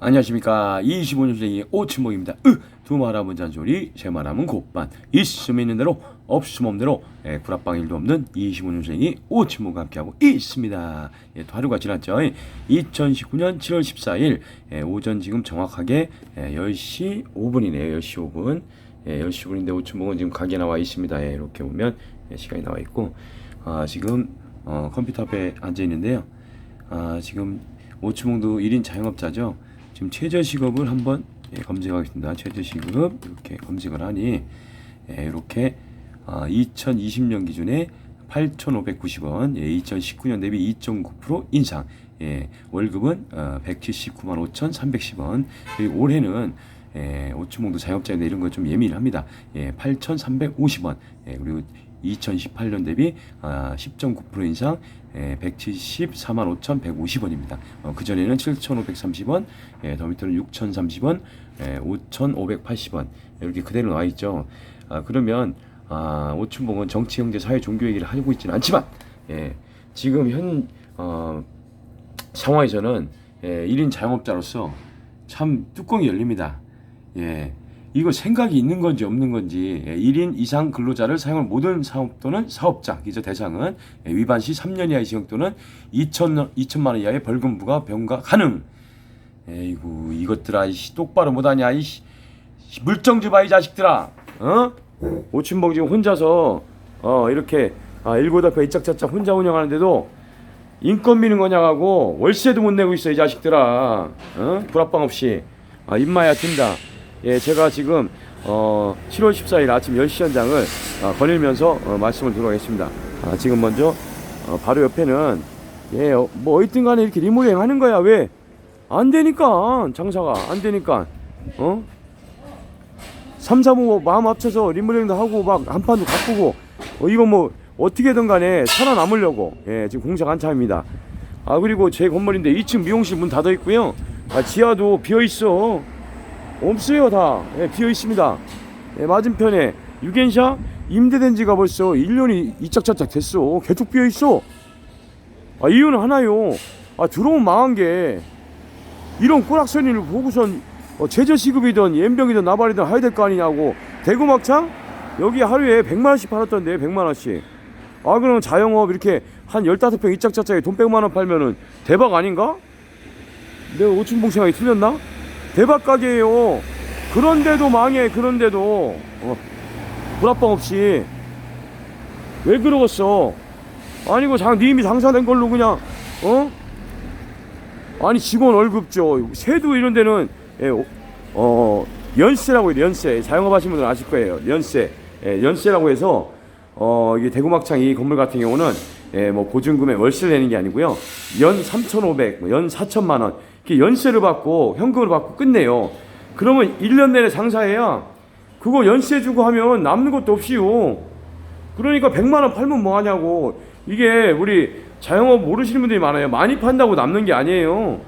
안녕하십니까. 25년생의 오춘복입니다. 으, 두 말하면 잔소리 세 말하면 곱반. 있으면 있는 대로 없으면 없는 대로 예, 구락방 일도 없는 25년생이 오춘복과 함께하고 있습니다. 예, 또 하루가 지났죠. 2019년 7월 14일 예, 오전 지금 정확하게 예, 10시 5분이네요 10시 5분. 예, 10시 5분인데 오춘복은 지금 가게 나와 있습니다. 예, 이렇게 보면 예, 시간이 나와 있고. 아, 지금 어, 컴퓨터 앞에 앉아 있는데요. 아, 지금 오추몽도 1인 자영업자죠. 지금 최저 시급을 한번 예, 검색하겠습니다. 최저 시급 이렇게 검색을 하니 예, 이렇게 아, 2020년 기준에 8,590원, 예, 2019년 대비 2.9% 인상. 예, 월급은 어, 179만 5,310원. 그리고 올해는 예, 오추몽도 자영업자인데 이런 거 좀 예민합니다. 예, 8,350원. 예, 그리고 2018년 대비 아, 10.9% 인상 예, 174만 5,150원입니다. 어, 그 전에는 7,530원, 예, 더 밑으로는 6,030원, 예, 5,580원 이렇게 그대로 나와 있죠. 아, 그러면 아, 오춘봉은 정치, 경제, 사회, 종교 얘기를 하고 있지는 않지만 예, 지금 현 어, 상황에서는 예, 1인 자영업자로서 참 뚜껑이 열립니다. 예. 이거 생각이 있는 건지 없는 건지 예, 1인 이상 근로자를 사용할 모든 사업 또는 사업자 기저 대상은 예, 위반 시 3년 이하의 징역 또는 2천 2천만 원 이하의 벌금 부과 병가 가능. 에이구 이것들아 이씨 똑바로 못하냐 이씨. 물정 좀봐이 자식들아. 어? 오춘봉 지금 혼자서 어 이렇게 아 일고답회 이짝저짝 혼자 운영하는데도 인건 미는 거냐고 월세도 못 내고 있어 이 자식들아. 어? 불합방 없이. 아 입마야 튄다 예 제가 지금 어 7월 14일 아침 10시 현장을 아, 거닐면서 어, 말씀을 드리겠습니다. 아 지금 먼저 어, 바로 옆에는 예뭐 어쨌든 간에 이렇게 리모델링 하는 거야 왜? 안 되니까 장사가 안 되니까 어? 3, 4, 5 마음 합쳐서 리모델링도 하고 막 한판도 가꾸고 어, 이거 뭐 어떻게든 간에 살아남으려고 예 지금 공사가 한참입니다. 아 그리고 제 건물인데 2층 미용실 문 닫아 있고요. 아 지하도 비어 있어 없어요 다. 예, 비어 있습니다. 예, 맞은편에 유겐샤 임대된 지가 벌써 1년이 이짝저짝 됐어. 계속 비어 있어. 아 이유는 하나요. 아 들어오면 망한 게 이런 꼬락서니를 보고선 어, 최저시급이든 연병이든 나발이든 해야 될 거 아니냐고. 대구 막창? 여기 하루에 100만 원씩 팔았던데 100만 원씩. 아 그럼 자영업 이렇게 한 15평 이짝저짝에 돈 100만 원 팔면은 대박 아닌가? 내가 오춘봉 생각이 틀렸나? 대박 가게예요. 그런데도 망해 그런데도. 어, 불합방 없이. 왜 그러겠어? 아니고 장 님이 장사된 걸로 그냥 어? 아니 직원 월급죠 세도 이런 데는 예, 어, 어 연세라고 해요 연세. 자영업 하시는 분들 아실 거예요. 연세. 예, 연세라고 해서 어 이게 대구막창 이 건물 같은 경우는 예, 뭐 보증금에 월세를 내는 게 아니고요. 연 3,500, 뭐연 4천만 원 연세를 받고 현금을 받고 끝내요. 그러면 1년 내내 장사해야 그거 연세 주고 하면 남는 것도 없이요. 그러니까 100만 원 팔면 뭐 하냐고. 이게 우리 자영업 모르시는 분들이 많아요. 많이 판다고 남는 게 아니에요.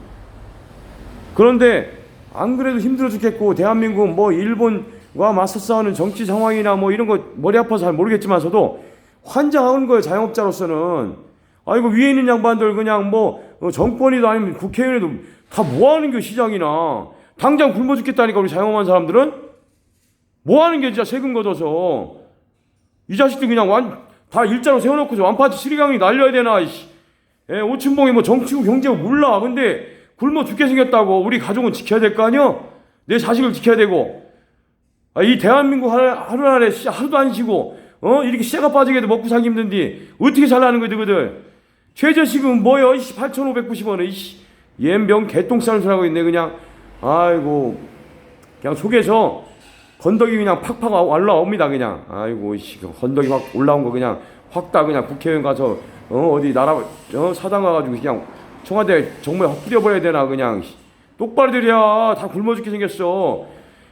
그런데 안 그래도 힘들어 죽겠고 대한민국 뭐 일본과 맞서 싸우는 정치 상황이나 뭐 이런 거 머리 아파서 잘 모르겠지만서도 환장하는 거예요 자영업자로서는. 아이고 위에 있는 양반들 그냥 뭐 어, 정권이도 아니면 국회의원이도 다 뭐하는 게 시장이나. 당장 굶어 죽겠다니까 우리 자영업한 사람들은? 뭐하는 게 진짜 세금 걷어서. 이 자식들 그냥 완 다 일자로 세워놓고서 완파트 시리강이 날려야 되나 이씨. 예, 오춘봉이 뭐 정치고 경제고 몰라. 근데 굶어 죽게 생겼다고 우리 가족은 지켜야 될 거 아니야? 내 자식을 지켜야 되고. 아, 이 대한민국 하루, 하루하루 씨 하루도 안 쉬고 어? 이렇게 씨가 빠지게도 먹고 살기 힘든데 어떻게 잘나는 거야 너희들? 최저시급 뭐여? 이씨 8,590원에 이씨 옌병 개똥 싸는 소리 하고 있네. 그냥 아이고 그냥 속에서 건더기 그냥 팍팍 올라옵니다 그냥. 아이고 그 건더기 막 올라온 거 그냥 확 다 그냥 국회의원 가서 어 어디 나라 어 사당 가가지고 그냥 청와대 정말 확 뿌려버려야 되나 그냥. 똑바로 들여 다 굶어 죽게 생겼어.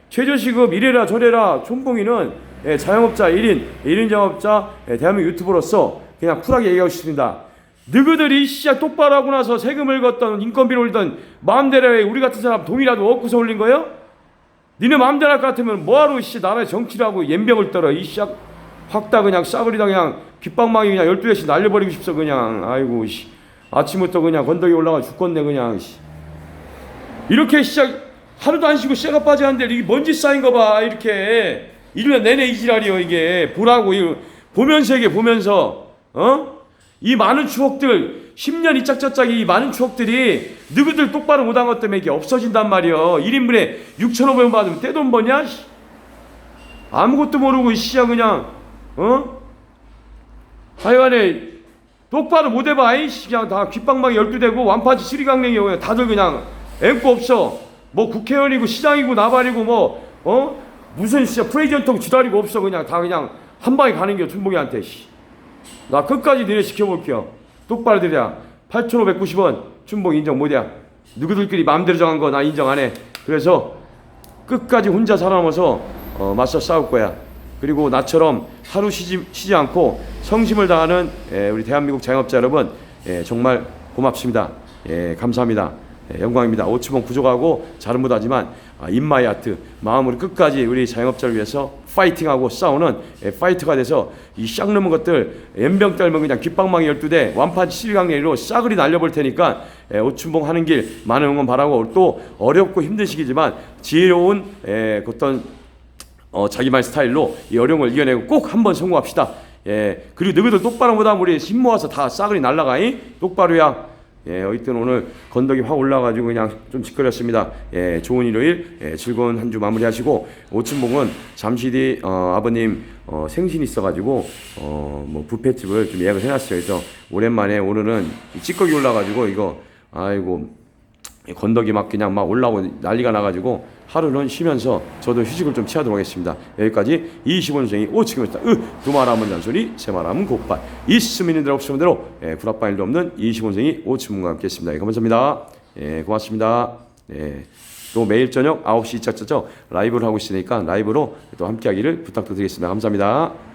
최저시급 이래라 저래라. 촌봉이는 예, 자영업자 1인 1인 자영업자 예, 대한민국 유튜버로서 그냥 쿨하게 얘기하고 싶습니다 너희들이 씨야 똑바로 하고 나서 세금을 걷던 인건비를 올리던 마음대로 해. 우리 같은 사람 동이라도 얻고서 올린 거예요? 니네 마음대로 할 것 같으면 뭐하러 씨 나라의 정치를 하고 연병을 떨어? 이 씨야 확다 그냥 싸그리다 그냥 귓방망이 그냥 12대씩 날려버리고 싶어 그냥. 아이고 씨. 아침부터 그냥 건더기 올라가 죽겠네 그냥 씨. 이렇게 시작 하루도 안 쉬고 쇠가 빠지는데 이게 먼지 쌓인 거 봐 이렇게. 1년 내내 이 지랄이요 이게. 보라고 이거. 보면서 이게 보면서 어? 이 많은 추억들 10년 이짝저짝이 이 많은 추억들이 너희들 똑바로 못한 것 때문에 이게 없어진단 말이여 1인분에 6,500원 받으면 떼돈 버냐? 씨. 아무것도 모르고 이 씨야 그냥 어? 하여간에 똑바로 못 해봐 이 씨. 그냥 다 귓방망이 열두 대고 완파지 쓰리강냉이요 그냥 다들 그냥 앵고 없어 뭐 국회의원이고 시장이고 나발이고 뭐 어? 무슨 진짜 프레지던트 지랄이고 없어 그냥 다 그냥 한 방에 가는 게 춘봉이한테 씨. 나 끝까지 니네 지켜볼게요 똑바로 들여 8,590원 춘봉 인정 못이야 누구들끼리 마음대로 정한 거 나 인정 안 해 그래서 끝까지 혼자 살아남아서 어, 맞서 싸울 거야. 그리고 나처럼 하루 쉬지, 쉬지 않고 성심을 다하는 예, 우리 대한민국 자영업자 여러분 예, 정말 고맙습니다. 예, 감사합니다. 예, 영광입니다. 오치봉 부족하고 잘은 못하지만 아, 인마이 아트 마음으로 끝까지 우리 자영업자를 위해서 파이팅하고 싸우는 예, 파이터가 돼서 이 쌍놈의 것들 연병 떨면 그냥 귓방망이 12대 완판 7강내로 싸그리 날려볼 테니까 예, 오춘봉 하는 길 많은 응원 바라고 또 어렵고 힘든 시기지만 지혜로운 예, 그 어떤 어, 자기말 스타일로 이 어려운 걸 이겨내고 꼭 한번 성공합시다. 예, 그리고 너희들 똑바로 못하면 우리 힘 모아서 다 싸그리 날라가이 똑바로야. 예, 어쨌든 오늘 건더기 확 올라가지고 그냥 좀 짓거렸습니다. 예, 좋은 일요일, 예, 즐거운 한 주 마무리하시고 오춘봉은 잠시 뒤 어, 아버님 어, 생신 있어가지고 어, 뭐 부페집을 좀 예약을 해놨어요. 그래서 오랜만에 오늘은 이 찌꺼기 올라가지고 이거 아이고 이 건더기 막 그냥 막 올라오고 난리가 나가지고 하루는 쉬면서 저도 휴식을 좀 취하도록 하겠습니다. 여기까지 25년생이 오치기입니다. 으, 두 말하면 잔소리, 세 말하면 곧발. 있으면 대로 없으면 대로 예, 구락방 일도 없는 25년생이 오치문과 함께 했습니다. 예, 감사합니다. 예, 고맙습니다. 예, 또 매일 저녁 9시 짜짜죠 라이브를 하고 있으니까 라이브로 또 함께 하기를 부탁드리겠습니다. 감사합니다.